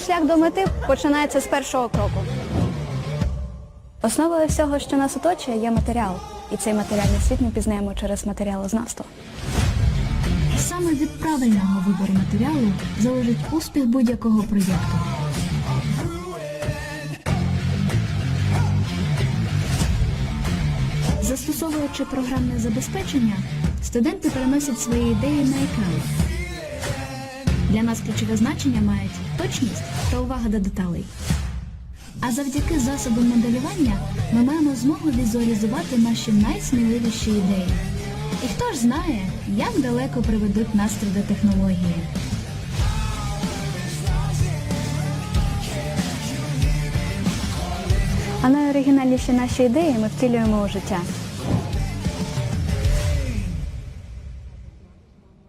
шлях до мети починається з першого кроку. Основою всього, що нас оточує, є матеріал. І цей матеріальний світ ми пізнаємо через матеріалознавство. Саме від правильного вибору матеріалу залежить успіх будь-якого проєкту. Застосовуючи програмне забезпечення, студенти переносять свої ідеї на екран. Для нас ключове значення мають точність та увага до деталей. А завдяки засобам моделювання ми маємо змогу візуалізувати наші найсміливіші ідеї. І хто ж знає, як далеко приведуть нас 3D-технології. А найоригінальніші наші ідеї ми втілюємо у життя.